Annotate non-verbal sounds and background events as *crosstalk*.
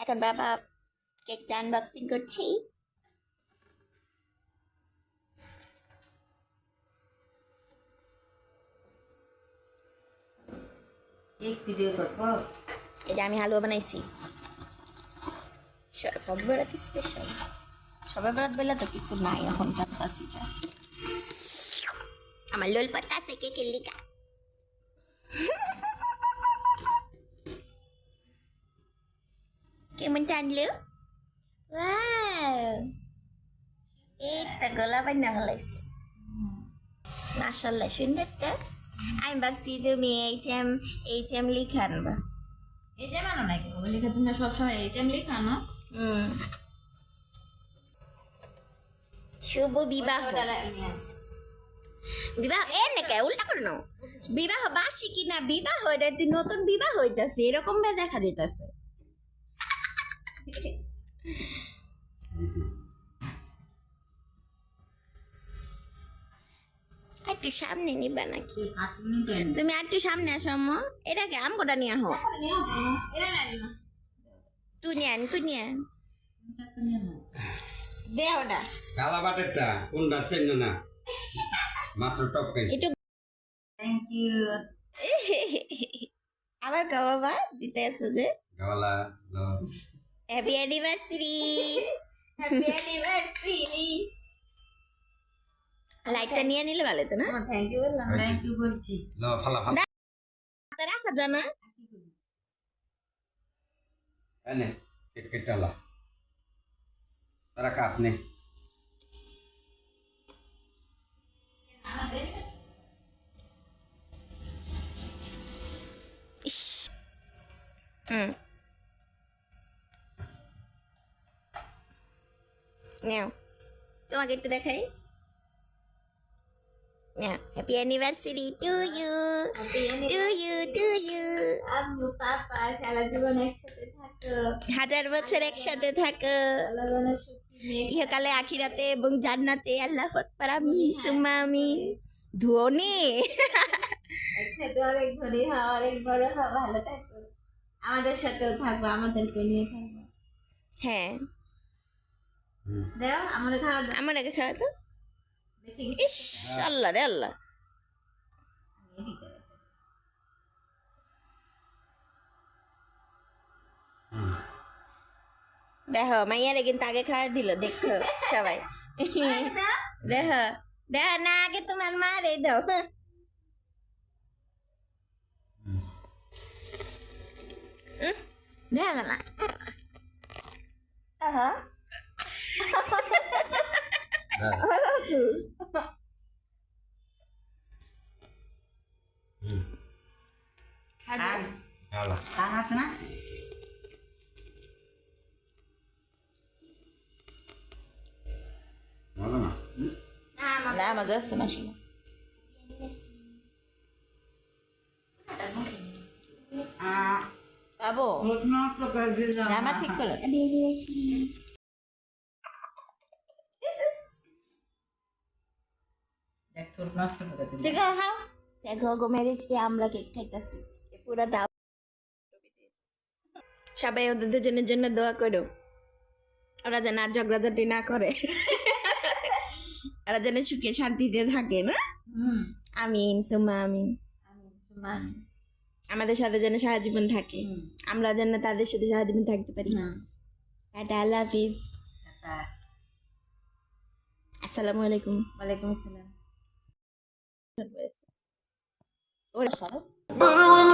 এখন বাবা কেকটা আনবক্সিং করছি। এটা আমি হালুয়া বানাইছি। সব বেড়াত স্পেশাল সবাই বেড়াত বেলা তো কিছু নাই এখন যা আমার লোল পাতা আছে কেকের লিকা কেমন টানলো এইটা গলা বান্না ফেলাইছে মাসাল্লাহ সুন্দর তো আমি ভাবছি তুমি এইচ এম এইচ এম লিখে আনবা এই যে মানো নাকি লিখে তুমি সবসময় এই যে আমি লিখানো শুভ বিবাহ বিবাহ এ নাকি উল্টা করে নাও বিবাহ বাসি কিনা বিবাহ এটা নতুন বিবাহ হইতাছে এরকম ভাবে দেখা যেতেছে একটু সামনে নিবা নাকি? তুমি একটু সামনে আসো আম্মু। এটাকে আম কটা নিয়ে আহো তুই নিয়ে। আন তুই নিয়ে আন। দে ওটা। কালা বাটেরটা কোনটা চেন না? মাত্র টপ খাইছি। একটু থ্যাংক ইউ *laughs* আবার কা বাবা দিতে আছে যে। গাওয়ালা হ্যাপি অ্যানিভার্সারি হ্যাপি অ্যানিভার্সারি লাইটটা নিয়ে নিলে ভালো তো না? থ্যাংক ইউ বললাম। থ্যাংক ইউ বলছি না ভালো ভালো। রাখা যায় না। এনে কেট কেটালা তারা কাপ নাও তোমাকে একটু দেখাই। নাও happy anniversary to you to you to you আম্মু পাপা সারা জীবন একসাথে থাকো। হাজার বছর একসাথে থাকো। ইহকালে আখিরাতে এবং জান্নাতে আল্লাহ আকবার আমিন সুম্মা। আমিন ধোনে। একসাথে অনেক ধনী হওয়া অনেক বড় হওয়া ভালো থাকো। আমাদের সাথেও থাকব আমাদেরকে নিয়ে থাকব হ্যাঁ। দেও আমরা খাওয়া দাও। আমার আগে খাওয়া তো ইস আল্লাহ রে আল্লাহ। দেখো মাইয়ারে কিন্তু আগে খাওয়া দিল দেখো সবাই। দেখো দেখ না আগে তোমার মা রে দাও দেখা না। আহা আর গাওয়ালা টান আছে না মজা না না মজা আসছে না শোনো আহ, পাবো ঠোঁট নষ্ট করে দিলাম জামা ঠিক করো দেখ, ঠোঁট নষ্ট করে দিলাম। ঠিক আছে দেখো গো ম্যারেজকে আমরা কেক খাইতেছি। পুরো ডাব সবাই ওদের দুজনের জন্য দোয়া করো। ওরা যেন আর ঝগড়াঝাটি না করে। ওরা যেন সুখে শান্তিতে থাকে না? আমিন সুমা আমিন। আমি আমাদের সাথে যেন সারা জীবন থাকে। আমরা যেন তাদের সাথে সারা জীবন থাকতে পারি। টাটা আল্লাহ হাফিজ। আসসালামু আলাইকুম। ওয়ালাইকুম আসসালাম। nervös. Pues, Och